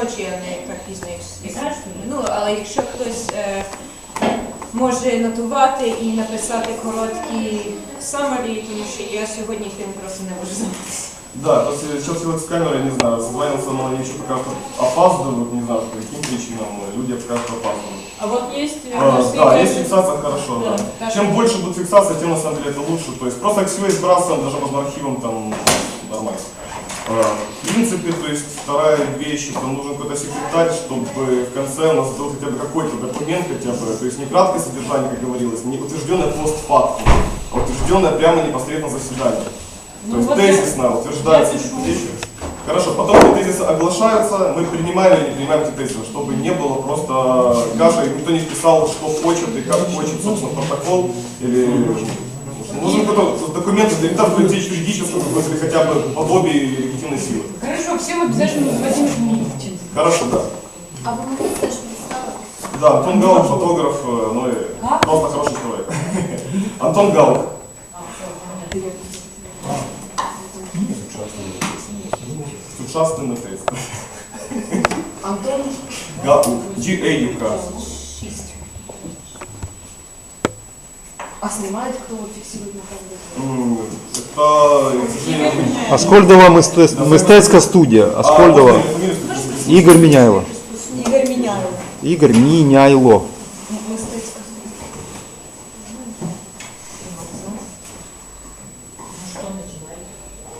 ночі, а не так пізно, як- як минуло. Але якщо хтось е, може нотувати і написати короткі summary, тому що я сьогодні тим просто не можу займатися. Да, просто сейчас вот с камерой, не знаю, созваниваться, но они что-то как-то опаздывают, не знаю, по каким причинам, но люди как-то опаздывают. А вот есть... э, А, на да, свете- есть фиксация, хорошо, да. Да. Чем больше будет фиксация, тем на самом деле это лучше. То есть просто все избраться, даже можно архивом там нормально. А, В принципе, то есть вторая вещь, это нужен какой-то секретарь, чтобы в конце у нас был хотя бы какой-то документ хотя бы, то есть не краткое содержание, как говорилось, не утвержденное постфактум, а утвержденное прямо непосредственно заседание. То Ну, есть вот тезисно утверждается я пишу. вещи. Хорошо, потом эти тезисы оглашаются, мы принимаем или не принимаем эти тезисы, чтобы не было просто каши, никто не вписал, что хочет и как хочет, собственно, протокол или нужен какой-то документ, элементарно юридического, какой-то хотя бы подобие легитимной силы. Хорошо, всем обязательно Владимир Дмитриевич. Хорошо, да. А ви могли? Да, Антон Галок, фотограф, э, ну и просто хороший человек. Антон Галок. Сучасний тест. Антон Галук. G-A-U-K. А знімають, хто фіксує на камеру? М, Это, к сожалению, Аскольдова мистецтв- мистецька студія. А, Аскольдова. можно фамилию сказать? Ігор Міняйло. Ігор Міняєв. Ігор Міняйло. Мистецька.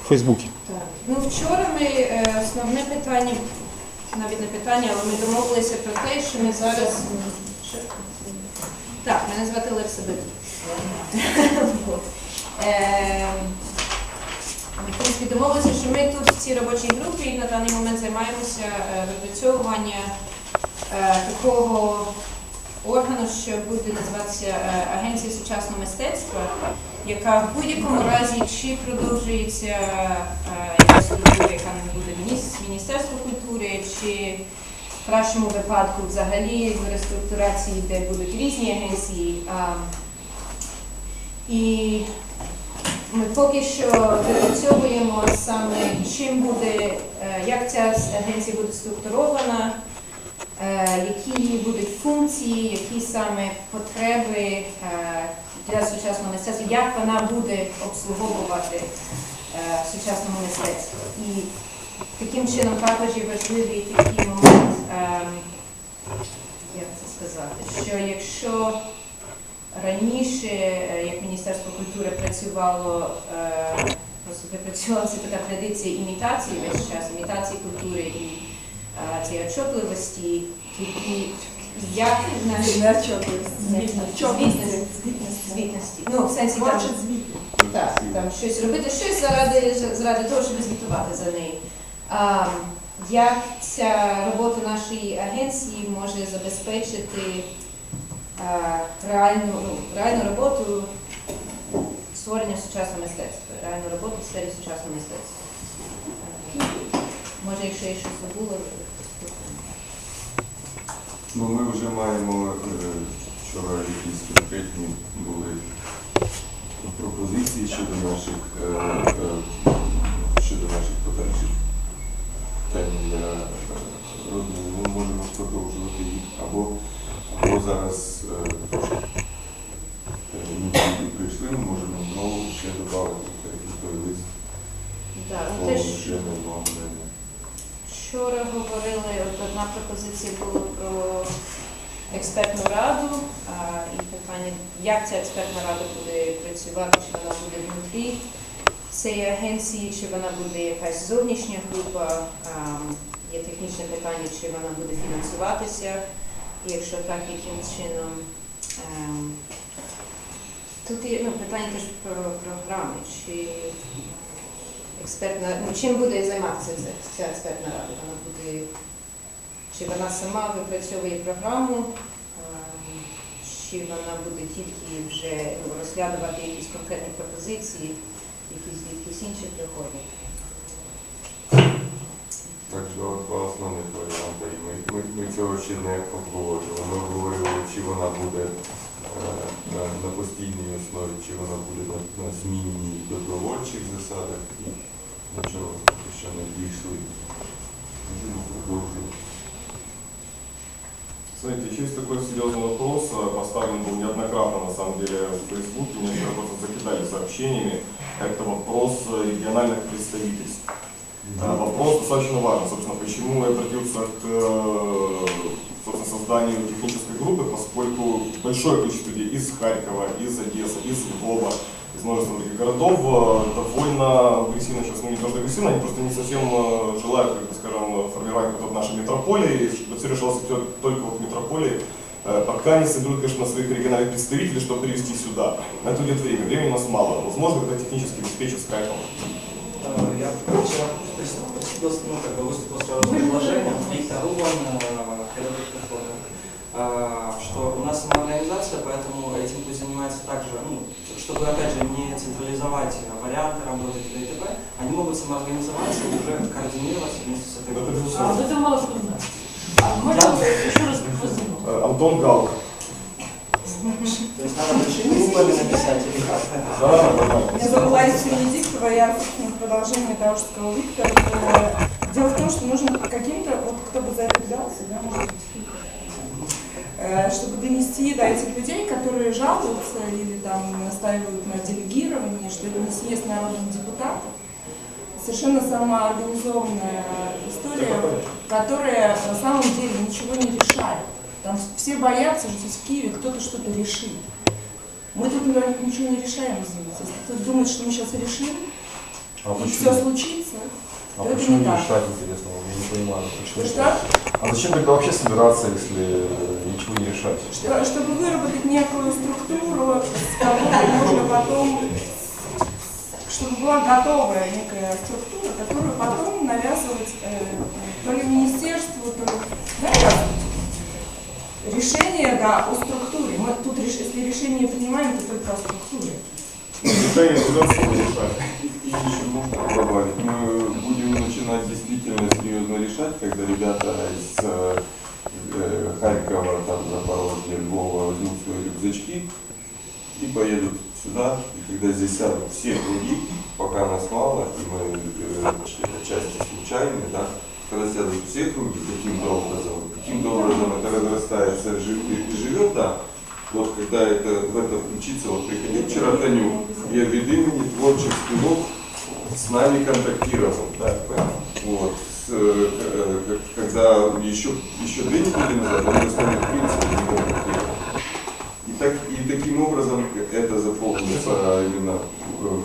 В Фейсбуці. Так. Ну, вчора ми е, основне питання, навіть не питання, але ми домовилися про те, що ми зараз. Що? Так, мене звати Леся Цій робочій групі на даний момент займаємося е, випрацьовування е, такого органу, що буде називатися е, Агенція сучасного мистецтва, яка в будь-якому разі чи продовжується е, якась структура, яка не буде Міністерство культури, чи в кращому випадку взагалі в реструктурації, де будуть різні агенції. І поки що випрацьовуємо саме, чим буде, е, як ця агенція буде структурована, е, які її будуть функції, які саме потреби е, для сучасного мистецтва, як вона буде обслуговувати сучасного мистецтва. І таким чином також є важливий такий момент, ем, як це сказати, що якщо раніше, е, як Міністерство культури працювало, е, просто випрацювалася така традиція імітації весь час, імітації культури і е, цієї отчетливості, тільки як звітності. Ну, в сенсі там, так, там щось робити, щось заради, заради того, щоб звітувати за неї. А, як ця робота нашої агенції може забезпечити реальну, ну, реальну роботу створення сучасного мистецтва, реальну роботу в сфері сучасного мистецтва. Е, Може, якщо я щось забула, Ну, ми вже маємо е, вчора якісь конкретні були пропозиції щодо наших е, е, щодо наших подальших тем для е, розмови. Ми можемо продовжувати їх або, або зараз е, трошки люди прийшли, ми можемо знову ще додати той, той лист. да, ну, О, теж вже не вам не- Вчора говорили, от одна пропозиція була про експертну раду і питання, як ця експертна рада буде працювати, чи вона буде внутрі цієї агенції, чи вона буде якась зовнішня група, є технічне питання, чи вона буде фінансуватися, і якщо так, яким чином. Ем, Тут є ну, питання теж про програми, чи експертна, ну, чим буде займатися ця, експертна рада? Вона буде, чи вона сама випрацьовує програму, чи вона буде тільки вже ну, розглядувати якісь конкретні пропозиції, якісь звідкись інші приходять. Так, два, два основних варіанти. Ми, ми, ми цього ще не обговорювали. Ми обговорювали, чи вона буде е, на, на постійній основі, чи вона буде на, на змінній добровольчих засадах і нічого поки що не дійшли. Можемо продовжувати. Смотрите, еще есть такой серьезный вопрос, э, поставлен был неоднократно на самом деле в Фейсбуке, меня вчера просто закидали сообщениями. Это вопрос э, региональных представительств. Э, Вопрос достаточно важен, собственно, почему я обратился к э, собственно, созданию технической группы, поскольку большое количество людей из Харькова, из Одессы, из Львова, из множества других городов э, довольно агрессивно, сейчас ну, не то что агрессивно, они просто не совсем э, желают, как бы, скажем, формировать вот наши метрополии, чтобы все решалось только вот в метрополии, Э, пока не соберут, конечно, своих региональных представителей, чтобы привести сюда. На это уйдет время, времени у нас мало. Возможно, это технически обеспечит скайпом. Я вчера ну, как бы выступил с предложением, Виктор Рубан, педагог прихода, что у нас самоорганизация, поэтому этим пусть занимается также, ну, чтобы, опять же, не централизовать варианты работы и т.д. они могут самоорганизоваться и уже координировать вместе с этой Это группой. А вот это мало кто знает. А можно еще раз возьму? Э, Антон Галк. То есть надо большие группами написать или как? Да. Я зовут Лариса Венедиктова, я продолжение того, что сказал Виктор. Э, Дело в том, что нужно каким-то, вот кто бы за это взялся, да, может быть, чтобы донести до этих людей, которые жалуются или там настаивают на делегировании, что это не съезд народных депутатов, совершенно самоорганизованная история, которая на самом деле ничего не решает. Там все боятся, что в Киеве кто-то что-то решит. Мы тут наверное, ничего не решаем, извините. Если кто-то думает, что мы сейчас решим, А и все случится, А то это почему не так. решать, интересно? Я не понимаю. почему Что? решать? А зачем тогда вообще собираться, если ничего не решать? Что- чтобы выработать некую структуру, с которой можно потом, чтобы была готовая некая структура, которую потом навязывать э, то ли министерству, то ли... Да, решение, да, о структуре. Мы тут, если решение принимаем, то только о структуре. Решение придется решать. И еще можно добавить, мы действительно серьезно решать, когда ребята из э, э, Харькова, там, Запорожья, Львова возьмут свои рюкзачки и поедут сюда, и когда здесь сядут все круги, пока нас мало, и мы э, ч- части случайные, да, когда сядут все круги каким-то образом, каким-то образом это разрастается жи- и живет, да, вот когда это, в это включится, вот приходил вчера Танюк, я від імені творчих спілок с нами контактировал. Да, вот. Э, э, когда еще, еще две недели назад он с нами в принципе. И, так, и таким образом это заполнится именно э,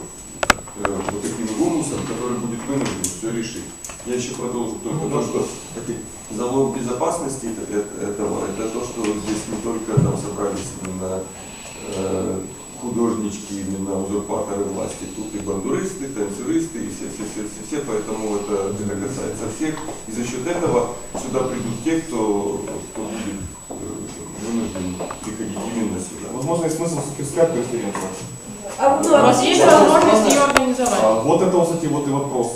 вот таким гумусом, который будет вынужден все решить. Я еще продолжу только то, что залог безопасности это- это- этого, это то, что здесь не только там собрались именно художнички, именно узурпаторы власти, тут и бандуристы, танцюристы, и все, все, все, все, все, поэтому это, касается всех. И за счет этого сюда придут те, кто, кто будет э, вынужден приходить именно сюда. Возможно, есть смысл все-таки в скайп-конференциях. А у вас есть возможность ее организовать? А, Вот это, кстати, вот и вопрос.